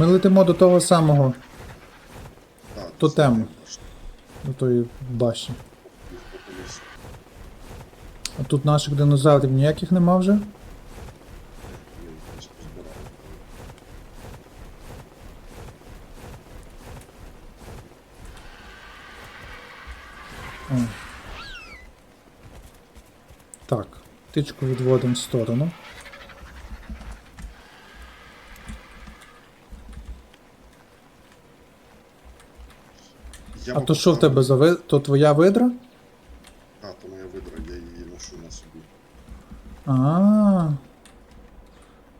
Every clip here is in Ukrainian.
Ми летимо до того самого, Так, Тотем. до тої башні. А тут наших динозаврів ніяких нема вже. О. Так, птичку відводимо в сторону. Я А то що в тебе за ви... То твоя видра? А, то моя видра, я її ношу на собі. А.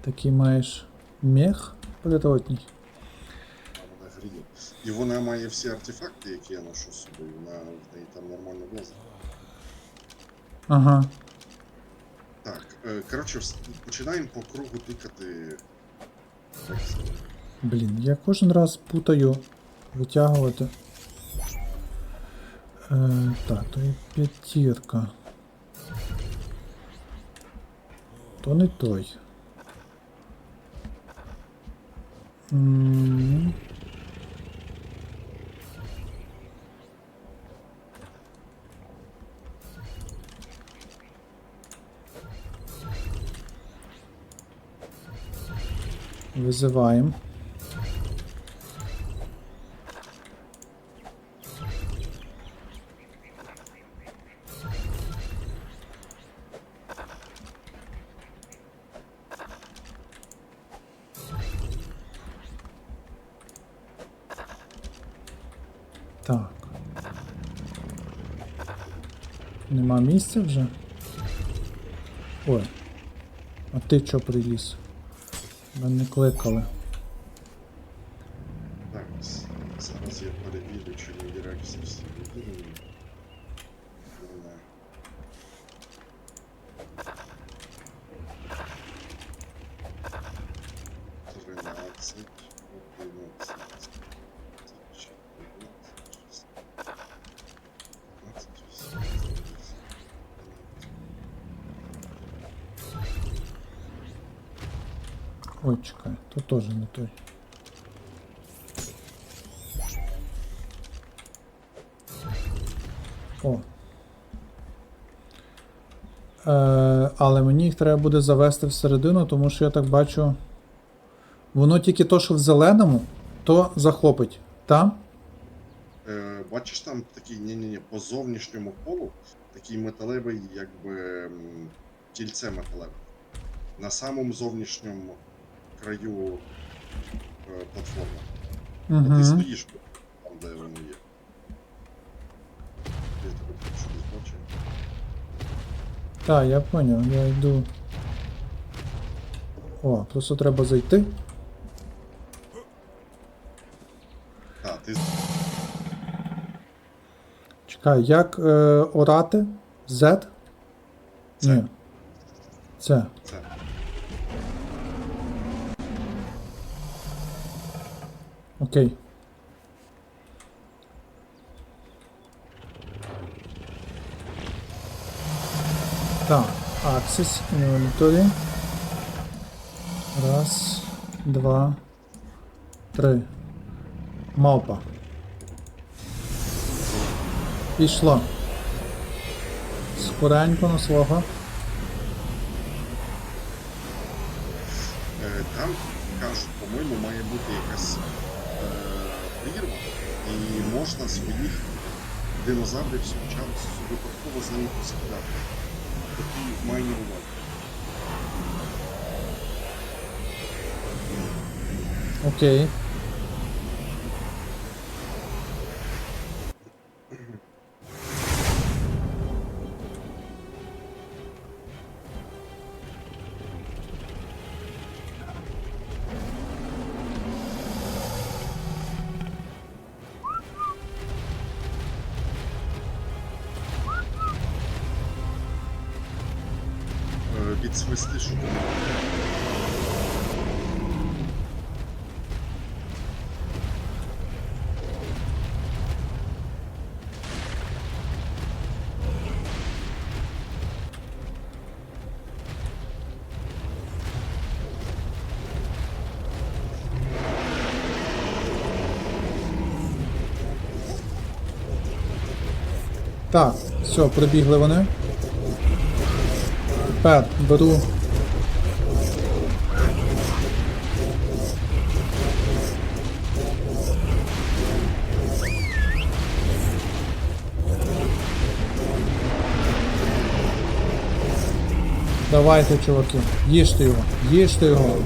Такий маєш мех. А вона гріє. І вона має всі артефакти, які я ношу з собою. Вона в неї там нормально влазить. Ага. Так, е, коротше, починаємо по кругу тикати. Блін, я кожен раз путаю витягувати. Е, так, то є п'ятірка. То не той. Визиваємо. Нема місця вже? Ой. А ти чо приліз? Мене не кликали. так, зараз я перевірю, чи не реакції всі виділені. Ой, чекай, то теж не той. О. Е, але мені їх треба буде завести всередину, тому що я так бачу. Воно тільки то, що в зеленому, то захопить. Там? Е, бачиш там такий ні-ні-ні, по зовнішньому полу такий металевий, якби кільце металеве. На самому зовнішньому краю е, платформи. Угу. ти стоїш там, де воно є. Я тебе тут щось. Так, я поняв, я йду. О, просто треба зайти. А, ти Чекай, як е, орати? Z? Це. Ні. Це. Окей. Так, Access Inventory. Раз, два, три. Мавпа. Пішло. Скоренько на свого. Е, Там кажуть, по-моєму, має бути якась прірва, і можна своїх динозаврів спочатку випадково за них поскидати. Такі майні уваги. Окей. підсвисти, що ти Так, все, прибігли вони. Тепер беру. Давайте, чуваки, їжте його, їжте його.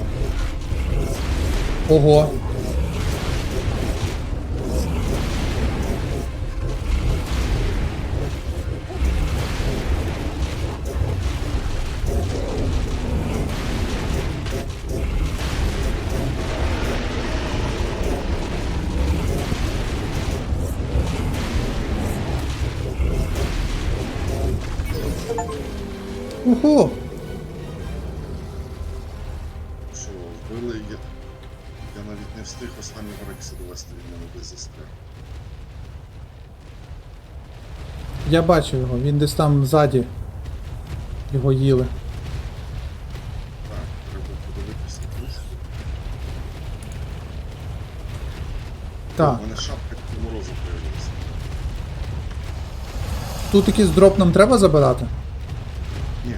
Ого. Ого! Що, вбили я. Я навіть не встиг останнього рекса довести від мене десь застряг. Я бачив його, він десь там ззаді. Його їли. Так, треба подивитися плюс. Так, У мене шапка морозу появилася. тут якийсь дроп нам треба забирати? Ні.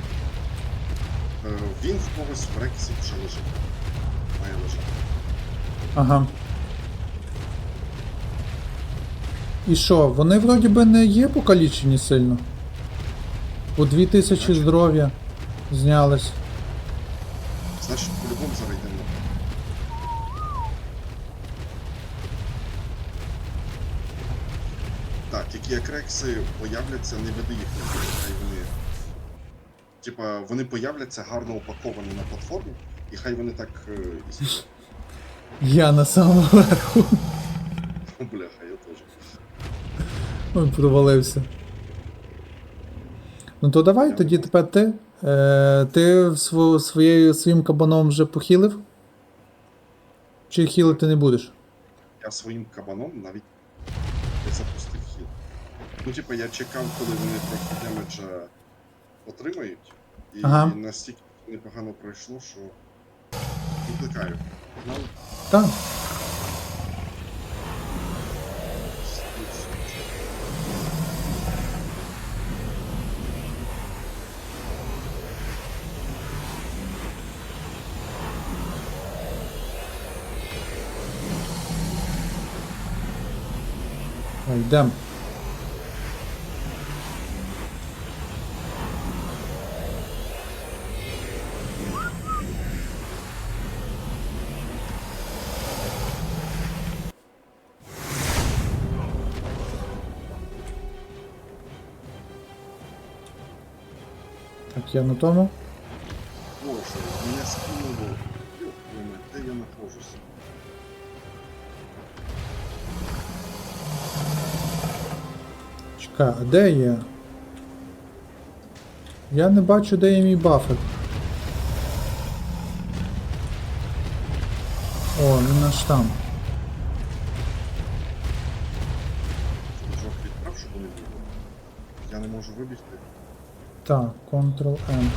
Він в когось в рексі вже лежить. Має лежати. Ага. І що, вони вроді би не є покалічені сильно. По 2000 здоров'я знялись. Значить, по-любому зараз йдемо на Так, тільки як рекси появляться, не веди їх хай вони. Типа, вони появляться гарно упаковані на платформі, і хай вони так. е, існують. Я на самому верху. Бляха, я теж. Ой, провалився. Ну то давай, тоді тепер ти. Е, ти сво- своєю, своїм кабаном вже похилив? Чи хілити не будеш? Я своїм кабаном навіть не запустив хіл. Ну, типа, я чекав, коли вони трохи демеджа отримають, і Ага. настільки непогано пройшло, що викликаю. Так. Йдемо. Так, я на тому. Боже, мене скинуло. Йо, де я нахожусь? Чекай, а де є? Я не бачу, де є мій бафер. О, він аж там. Жок відправ, щоб вони були. Я не можу вибігти. Так, Ctrl-N.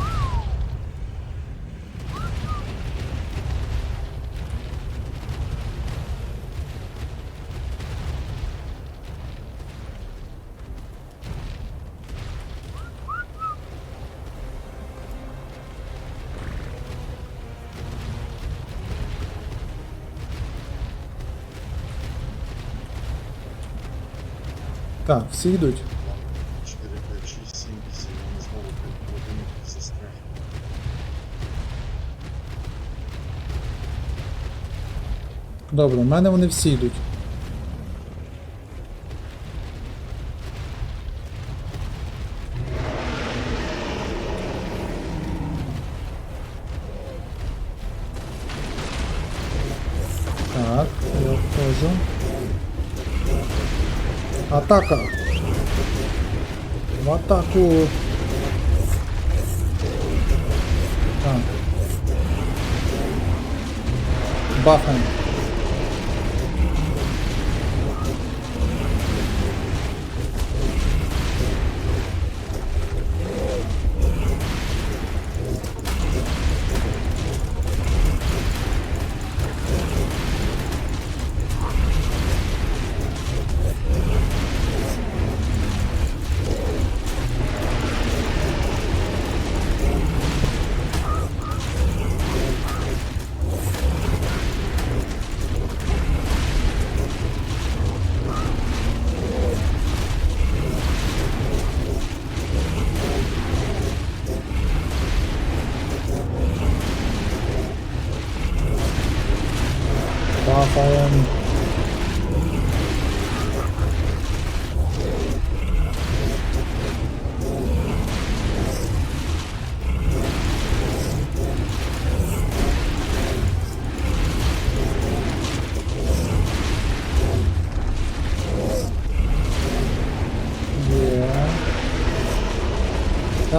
Так, всі йдуть. Добре, у мене вони всі йдуть. Так, я входжу. Атака! В атаку! Так. Бахаем.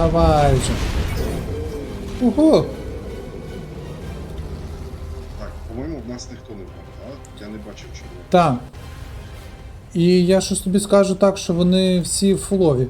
Давай же. Угу. Так, по-моєму, в нас ніхто не впав, а? Я не бачив чого. Так. І я щось тобі скажу так, що вони всі в фулові.